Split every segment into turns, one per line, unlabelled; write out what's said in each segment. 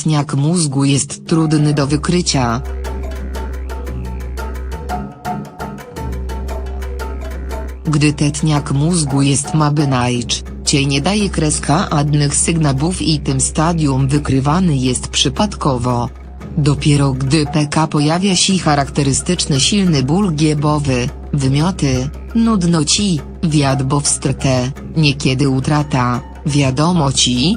tetniak mózgu jest trudny do wykrycia. Gdy tetniak mózgu jest mabynajcz, cień nie daje kreska adnych sygnałów i tym stadium wykrywany jest przypadkowo. Dopiero gdy PK pojawia się charakterystyczny silny ból giebowy, wymioty, nudno ci, wiadbo wstrte, niekiedy utrata, wiadomo ci,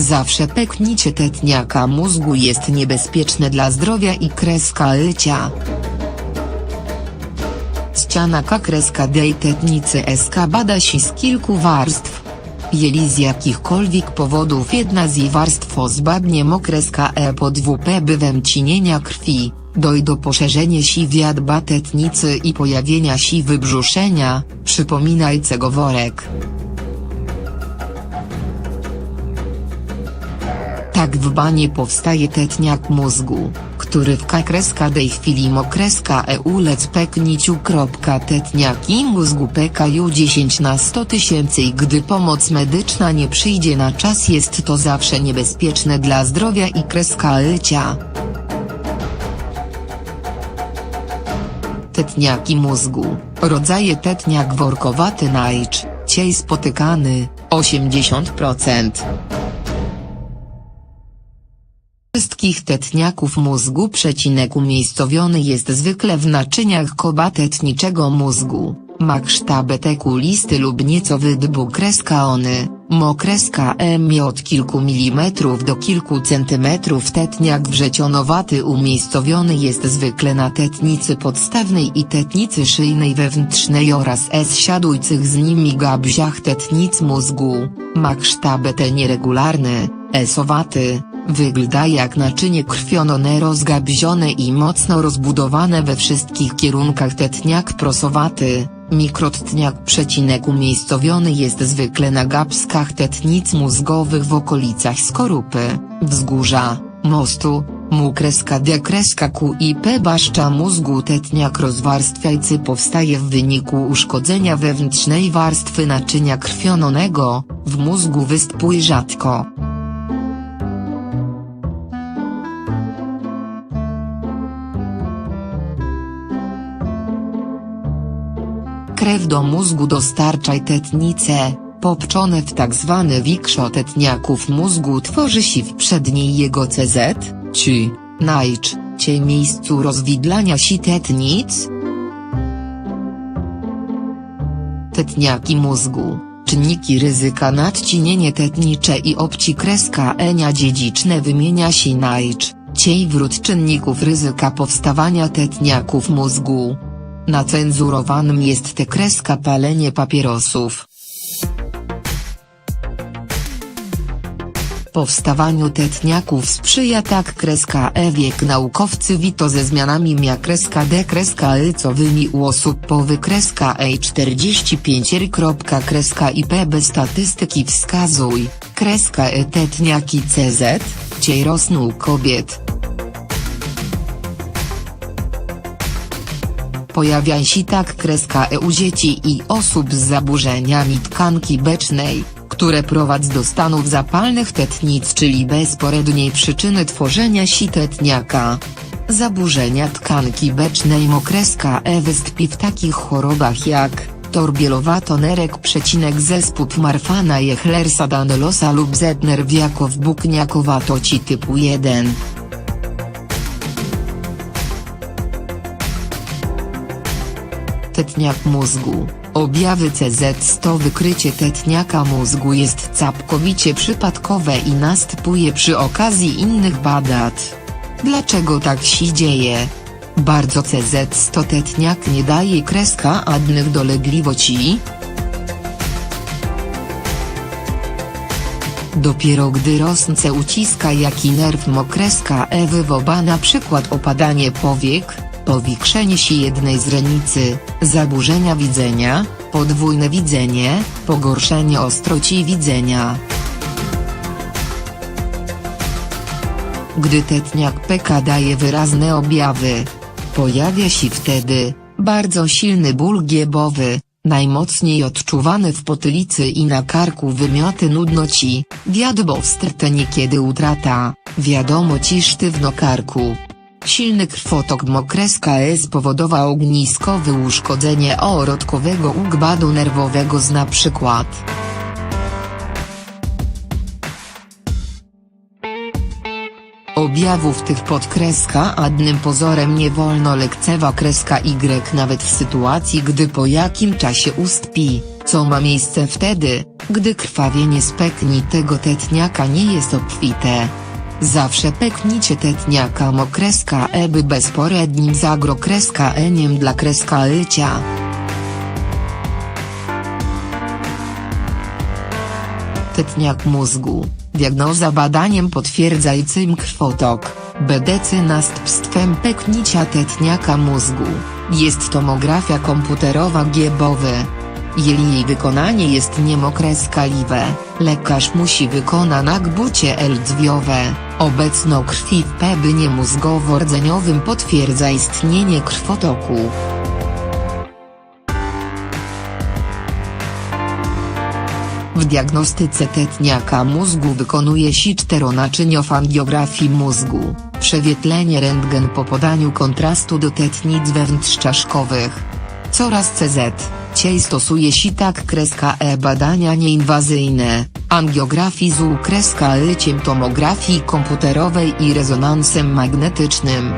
Zawsze peknicie tetniaka mózgu jest niebezpieczne dla zdrowia i kreska lycia. Ściana K kreska D tetnicy SK bada się z kilku warstw. Jeli z jakichkolwiek powodów jedna z jej warstw ozbabnie mokreska E pod WP bywem cinienia krwi, doj do poszerzenia si wiadba tetnicy i pojawienia si wybrzuszenia, przypominajcego worek. Tak w banie powstaje tetniak mózgu, który w kakreska dej chwili mokreska e ulec pekniciu. Tetniaki mózgu PKU 10 na 100 tysięcy i gdy pomoc medyczna nie przyjdzie na czas jest to zawsze niebezpieczne dla zdrowia i kreska lycia. Tetniaki mózgu, rodzaje tetniak workowaty najcz, ciej spotykany, 80%. Wszystkich tetniaków mózgu przecinek umiejscowiony jest zwykle w naczyniach koba tetniczego mózgu, ma kształt kulisty lub nieco wydbu kreska ony, mokreska M od kilku milimetrów do kilku centymetrów tetniak wrzecionowaty umiejscowiony jest zwykle na tetnicy podstawnej i tetnicy szyjnej wewnętrznej oraz S siadujcych z nimi gabziach tetnic mózgu, ma kształt nieregularny, esowaty, Wygląda jak naczynie krwionone rozgabzione i mocno rozbudowane we wszystkich kierunkach tetniak prosowaty, mikrotniak przecinek umiejscowiony jest zwykle na gapskach tetnic mózgowych w okolicach skorupy, wzgórza, mostu, mu kreska D kreska Q i P baszcza mózgu tetniak rozwarstwiajcy powstaje w wyniku uszkodzenia wewnętrznej warstwy naczynia krwiononego, w mózgu występuje rzadko. Krew do mózgu dostarczaj tetnice, popczone w tzw. wikrzo tetniaków mózgu tworzy się w przedniej jego CZ, ci, najcz, cie miejscu rozwidlania si tetnic. Tetniaki mózgu, czynniki ryzyka nadcinienie tetnicze i obci kreska enia dziedziczne wymienia się najcz, ciej wrót czynników ryzyka powstawania tetniaków mózgu. Na cenzurowanym jest te kreska palenie papierosów. Powstawaniu tetniaków sprzyja tak kreska E wiek naukowcy wito ze zmianami mia kreska D kreska lycowymi u osób powy kreska E 45 r. kreska IP bez statystyki wskazuj, kreska E tetniaki CZ, ciej rosną kobiet. Pojawia się tak kreska E u dzieci i osób z zaburzeniami tkanki becznej, które prowadzą do stanów zapalnych tetnic czyli bezporedniej przyczyny tworzenia si tetniaka. Zaburzenia tkanki becznej mokreska E wystąpi w takich chorobach jak torbielowato-nerek przecinek zespód Marfana Jechlersa Danelosa lub Zednerwiakow Bukniakowato-ci typu 1. Tetniak mózgu, objawy CZ100 Wykrycie tetniaka mózgu jest całkowicie przypadkowe i następuje przy okazji innych badań. Dlaczego tak się dzieje? Bardzo CZ100 tetniak nie daje kreska adnych dolegliwości? Dopiero gdy rosnce uciska jaki nerw mokreska E wywoła na przykład opadanie powiek, powiększenie się jednej z renicy, zaburzenia widzenia, podwójne widzenie, pogorszenie ostroci widzenia. Gdy tetniak PK daje wyrazne objawy, pojawia się wtedy, bardzo silny ból giebowy, Najmocniej odczuwany w potylicy i na karku wymioty nudności, wiadomo wstrt niekiedy utrata, wiadomo ci sztywno karku. Silny krwotok mokreska E spowodował ogniskowe uszkodzenie orodkowego układu nerwowego z na przykład. Objawów tych podkreska adnym pozorem nie wolno lekcewa kreska Y nawet w sytuacji gdy po jakim czasie ustpi, co ma miejsce wtedy, gdy krwawienie z peknitego tetniaka nie jest obfite. Zawsze peknicie tetniaka mokreska E by bezporednim zagro kreska eniem dla kreska lycia. Tetniak mózgu, diagnoza badaniem potwierdzającym krwotok, BDC następstwem pęknięcia tetniaka mózgu, jest tomografia komputerowa giebowy. Jej wykonanie jest niemokreskaliwe, lekarz musi wykona nagbucie eldzwiowe, obecno krwi w pebynie mózgowo-rdzeniowym potwierdza istnienie krwotoku. W diagnostyce tetniaka mózgu wykonuje się czteronaczyniofangiografii mózgu, przewietlenie rentgen po podaniu kontrastu do tetnic wewnątrzczaszkowych. Coraz CZ, ciej stosuje się tak kreska E badania nieinwazyjne, angiografii z kreska E tomografii komputerowej i rezonansem magnetycznym.